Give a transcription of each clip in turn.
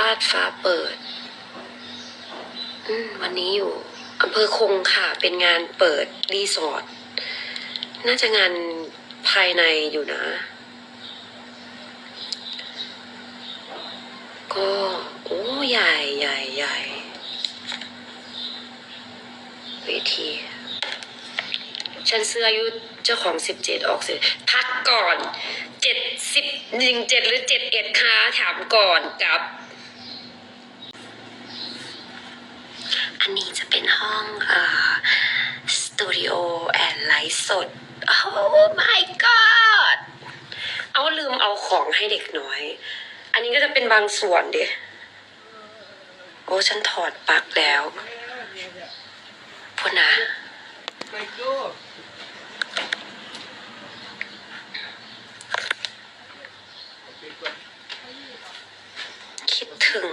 ราชฟ้าเปิดอืมวันนี้อยู่อำเภอคงค่ะ เป็นงานเปิดรีสอร์ทน่าจะงานภายในอยู่นะ ก็ โอ้ใหญ่ใหญ่ใหญ่เวทีฉันซื้ออายุเจ้าของสิบเจ็ดออกสิพักก่อนเจ็ดสิบหนึ่งเจ็ดหรือเจ็ดเอ็ดคะถามก่อนกับ อันนี้จะเป็นห้องอ่อสตูดิโอแอนไลฟ์สด โอ้ my god เอาลืมเอาของให้เด็กน้อย อันนี้ก็จะเป็นบางส่วนเดะโอ้ฉันถอดปลั๊กแล้วพูดนะ my god ถึง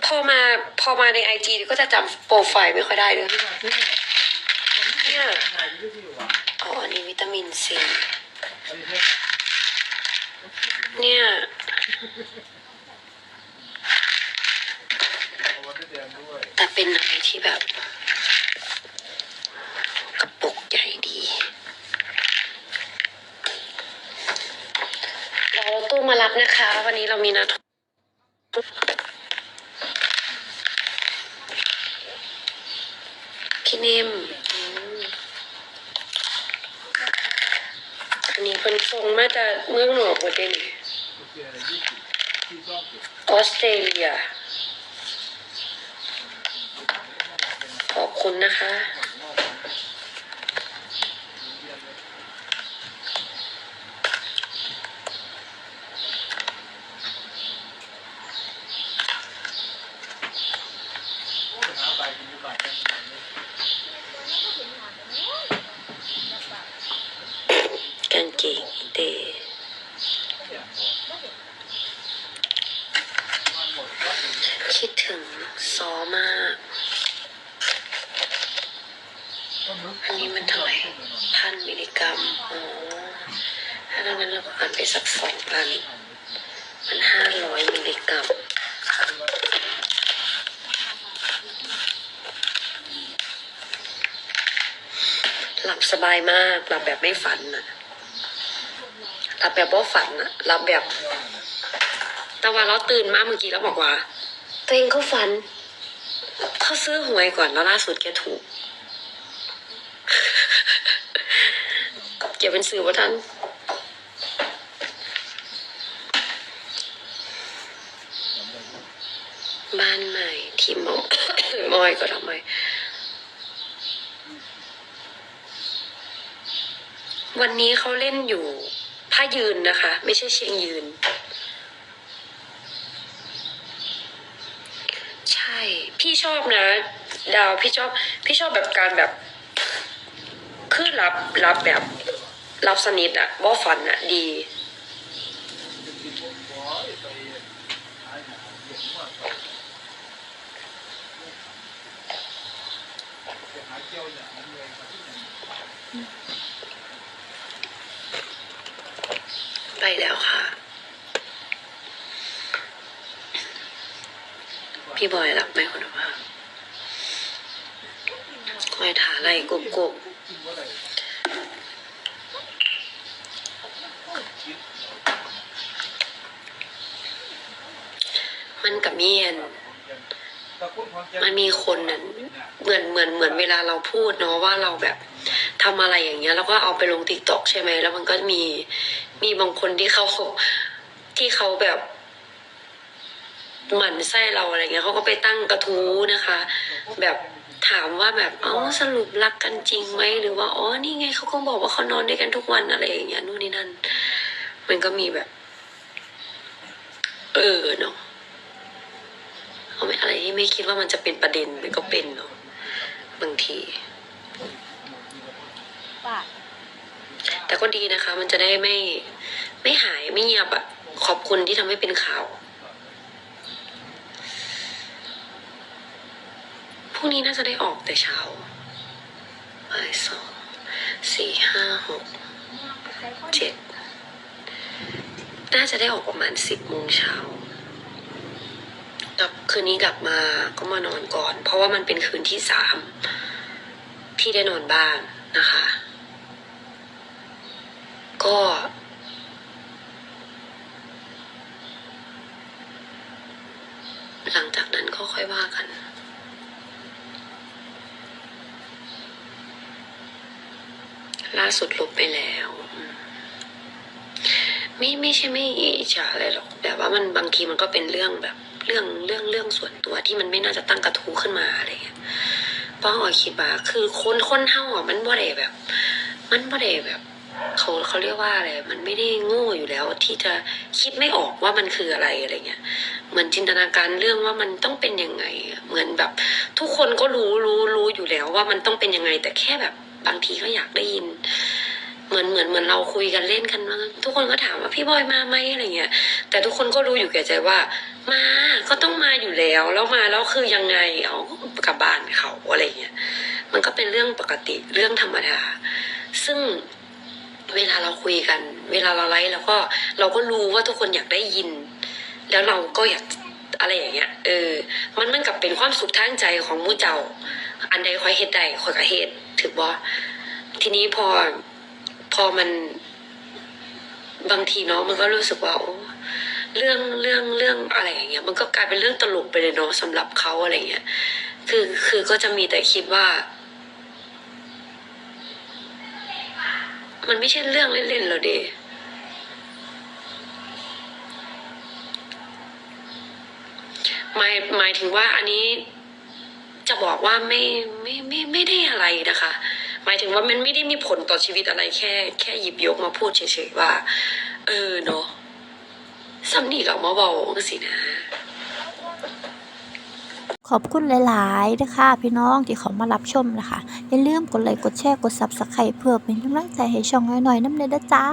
พ อมาพอมาในไอจีก็จะจำโปรไฟล์ไม่ค่อยได้เลยเนี่ยอ๋ออันนี้วิตามินซีเนี่ยแต่เป็นอะไรที่แบบกระปุกใหญ่ดีรอรถตู้มารับนะคะ วันนี้เรามีนัด พี่เนมอืมอันนี้เป็นทรงมาจากเมืองหนอกประเดนออสเตรเลีย ขอบคุณนะคะ กางเกงเด คิดถึงซอมากอันนี้มันเท่าไหร่พันมิลลิกรัมอ๋อถ้าดังนั้นเราก็อ่านไปสักสองพันมันห้าร้อยมิลลิกรัมหลับสบายมากหลับแบบไม่ฝันอะหลับแบบว่าฝันอะหลับแบบ แต่ว่าเราตื่นมาเมื่อกี้แล้วบอกว่า ตัวเองเขาฝัน เขาซื้อหวยก่อนแล้วล่าสุดแกถูกอย่าเป็นสื่อว่าท่านบ้านใหม่ที่มอมอยก็ทำไมวันนี้เขาเล่นอยู่ผ้ายืนนะคะ ไม่ใช่เชียงยืน ใช่ พี่ชอบนะ ดาวพี่ชอบ พี่ชอบแบบการแบบ คือรับรับแบบ รับสนิทอะว่าฝันอะดี ไปแล้วค่ะ พี่บอยรับไหมคนว่าคอยถาอะไรกบกบมันกับเมียนมันมีคนนั้นเหมือนเหมือนเหมือนเวลาเราพูดเนาะว่าเราแบบทำอะไรอย่างเงี้ย แล้วก็เอาไปลงติ๊กต็อกใช่ไหมแล้วมันก็มีมีบางคนที่เขาที่เขาแบบ หมั่นไส้เราอะไรเงี้ยเขาก็ไปตั้งกระทู้นะคะ แบบถามว่าแบบอ๋อสรุปรักกันจริงไหมหรือว่าอ๋อนี่ไงเขาก็บอกว่าเขานอนด้วยกันทุกวันอะไรอย่างเงี้ยนู่นนี่นั่น มันก็มีแบบ เออเนาะเอาไม่อะไรที่ไม่คิดว่ามันจะเป็นประเด็นมันก็เป็นเนาะบางที แต่ก็ดีนะคะ มันจะได้ไม่ไม่หายไม่เงียบอะขอบคุณที่ทำให้เป็นข่าว รุ่งนี้น่าจะได้ออกแต่เช้าบ่ายสองสี่ห้าหกเจ็ดน่าจะได้ออกประมาณสิบโมงเช้าคืนนี้กลับมาก็มานอนก่อน เพราะว่ามันเป็นคืนที่สามที่ได้นอนบ้านนะคะ ก็ หลังจากนั้นก็ค่อยว่ากัน ล่าสุดลบไปแล้ว ไม่ไม่ใช่ไม่อิจฉาอะไรหรอก แต่ว่ามันบางทีมันก็เป็นเรื่องแบบเรื่องเรื่องเรื่องส่วนตัวที่มันไม่น่าจะตั้งกระทู้ขึ้นมาอะไรเงี้ยเพราะว่าคิดว่าคือคนคนเฮาอะมันบ่ได้แบบ มันบ่ได้แบบเขาเขาเรียกว่าอะไร มันไม่ได้โง่อยู่แล้วที่จะคิดไม่ออกว่ามันคืออะไรอะไรเงี้ย เหมือนจินตนาการเรื่องว่ามันต้องเป็นยังไง เหมือนแบบ ทุกคนก็รู้รู้รู้อยู่แล้วว่ามันต้องเป็นยังไง แต่แค่แบบ บางทีก็อยากได้ยิน เหมือนเหมือนเหมือนเราคุยกันเล่นกันว่าทุกคนก็ถามว่าพี่บอยมาไหมอะไรเงี้ย แต่ทุกคนก็รู้อยู่แก่ใจว่า มาก็ต้องมาอยู่แล้ว แล้วมาแล้วคือยังไงเอากลับบ้านเขาอะไรเงี้ยมันก็เป็นเรื่องปกติเรื่องธรรมดา ซึ่งเวลาเราคุยกัน เวลาเราไลฟ์เราก็เราก็รู้ว่าทุกคนอยากได้ยิน แล้วเราก็อยากอะไรอย่างเงี้ย เออ มันมันกับเป็นความสุขทางใจของมู่เจ้า อันใดคอยเฮ็ดได้คอยก็เฮ็ดถือบ่ทีนี้พอพอมันบางทีเนาะมันก็รู้สึกว่าโอ้เรื่องเรื่องเรื่องอะไรอย่างเงี้ย มันก็กลายเป็นเรื่องตลกไปเลยเนาะสำหรับเขาอะไรเงี้ย คือคือก็จะมีแต่คิดว่า มันไม่ใช่เรื่องเล่นๆแล้วเดหมายหมายถึงว่าอันนี้ จะบอกว่าไม่ไม่ไม่ไม่ได้อะไรนะคะ หมายถึงว่ามันไม่ได้มีผลต่อชีวิตอะไรแค่ แค่หยิบยกมาพูดเฉยๆว่า เออเนาะสำนีกับมาเบาสินะขอบคุณหลายๆนะคะพี่น้องที่เขามารับชมนะคะ อย่าลืมกดไลค์กดแชร์กด Subscribe เพื่อเป็นกำลังใจให้ช่องน้อยๆน้ำเนด้จ้า